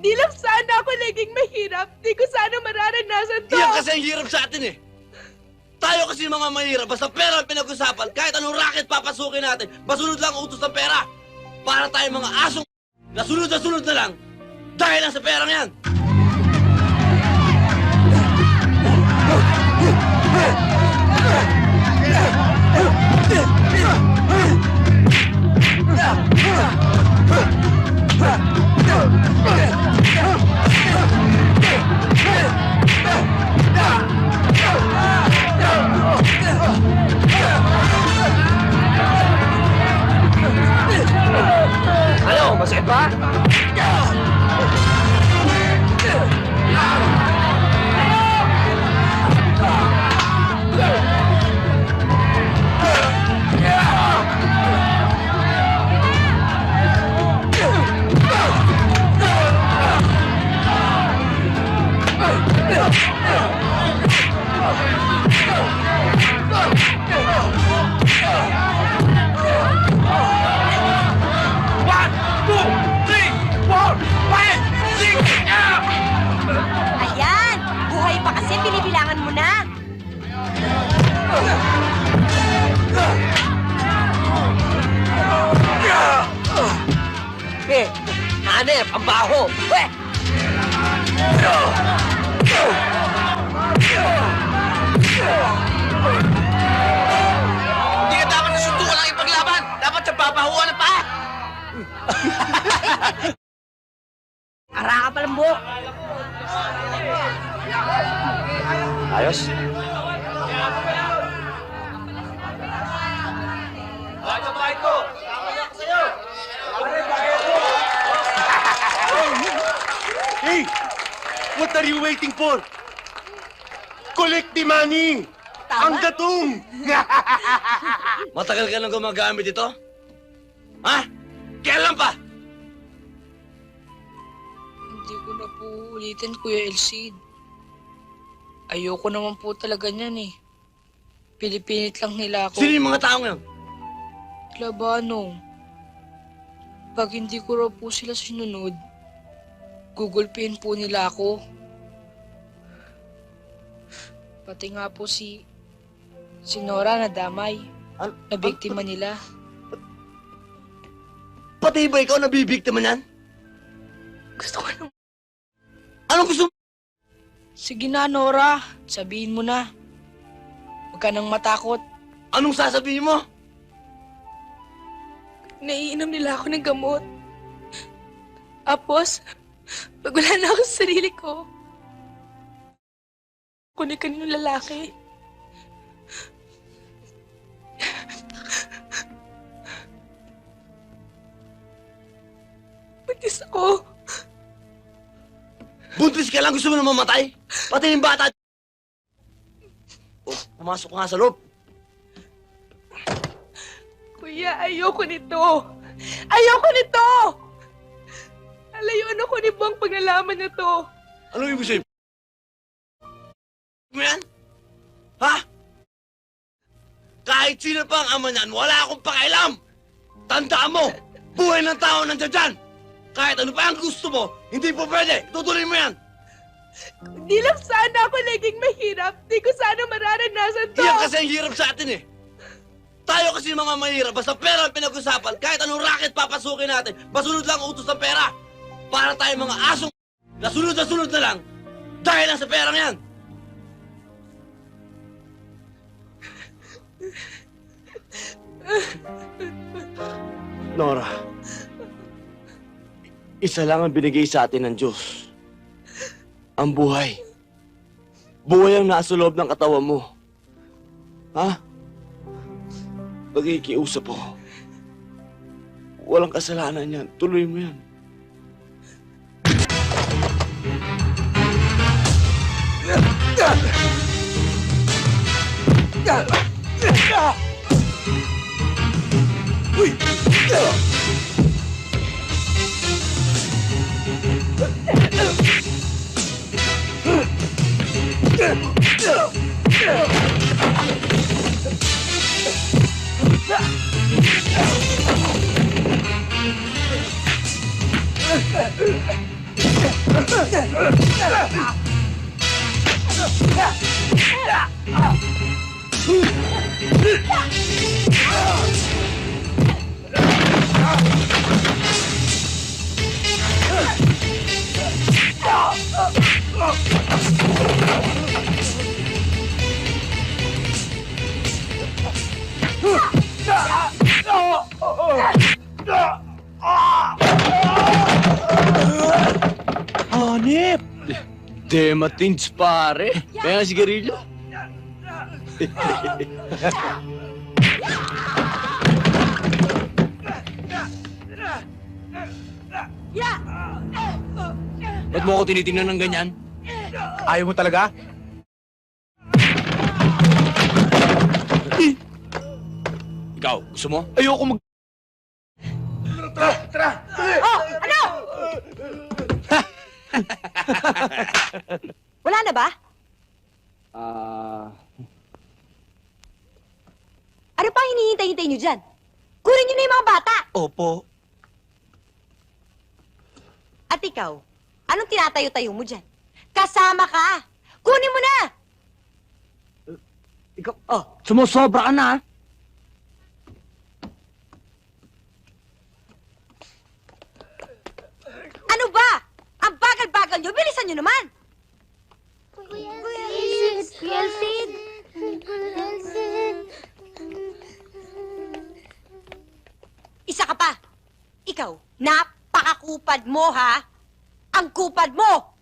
Di lang sana ako naging mahirap. Di ko sana mararanasan to. Iyan kasi ang hirap sa atin eh. Tayo kasi mga mahirap, basta pera ang pinag-usapan, kahit anong racket papasukin natin, masunod lang ang utos ng pera. Para tayo mga asong nasunod na sunod na lang, dahil lang sa perang yan. Ano, Eh, hanep, ang baho. Weh! Hindi ka dapat nasuntukan lang ipaglaban. Dapat sa papahuan ng paa. Ara ka palang buhok. Ayos? Are you waiting for? Collect the money! Ang gatong! Matagal ka nang gumagamit ito? Ha? Kailan pa? Hindi ko na po ulitin, Kuya Elsid. Ayoko naman po talaga niyan eh. Pilipilit lang nila ako. Sino yung mga taong yun? Labanong. Pag hindi ko raw po sila sinunod, gugulpihin po nila ako. Pati nga po si... Si Nora na damay. An- Na biktima nila. Pati ba ikaw nabibiktima niyan? Gusto ko na... Anong gusto mo? Sige na, Nora. Sabihin mo na. Huwag ka nang matakot. Anong sasabihin mo? Naiinom nila ako ng gamot. Tapos, pag wala na ako sa sarili ko, kunin kanino lalaki. Buntis ako. Buntis ka lang gusto mo na mamatay? Pati yung bata. Oh, pumasok ka nga sa loob. Kuya, ayoko nito. Ayoko nito! Alayuan ako ni Bong pag nalaman na to. Ano ibig sabihin? Mo yan? Ha? Kahit sino pa ang ama niyan, wala akong pakialam! Tandaan mo, buhay ng tao nandiyan dyan! Kahit ano pa ang gusto mo, hindi po pwede! Tutuloy mo yan! Di lang sana ako naging mahirap. Di ko sana mararanasan to. Iyan kasi ang hirap sa atin eh! Tayo kasi mga mahirap, basta pera ang pinag-usapan, kahit anong racket papasukin natin, masunod lang ang utos ng pera! Para tayo mga asong nasunod na sunod na lang, dahil lang sa perang yan! Nora, isa lang ang binigay sa atin ng Diyos. Ang buhay. Buhay ang nasa loob ng katawan mo. Ha? Pagkikiusap ko. Walang kasalanan yan. Tuloy mo yan. Ah! Hanip! Dematins pare. Kaya nga sigarilyo. Ba't mo ako tinitingnan ng ganyan? Ayaw mo talaga? Ikaw, gusto mo? Ayoko mag... Oh, ano? Wala na ba? Ah... Ano pa hinihintay-hintay niyo dyan? Kunin niyo na yung mga bata! Opo. At ikaw, anong tinatayo-tayo mo dyan? Kasama ka! Kunin mo na! Ikaw, oh, sumusobra ka na, ha? Ano ba? Ang bagal-bagal niyo, bilisan niyo naman! Kuya Sid! Kuya Sid! Kuya Sid! Isa ka pa! Ikaw, napakakupad mo, ha? Ang kupad mo!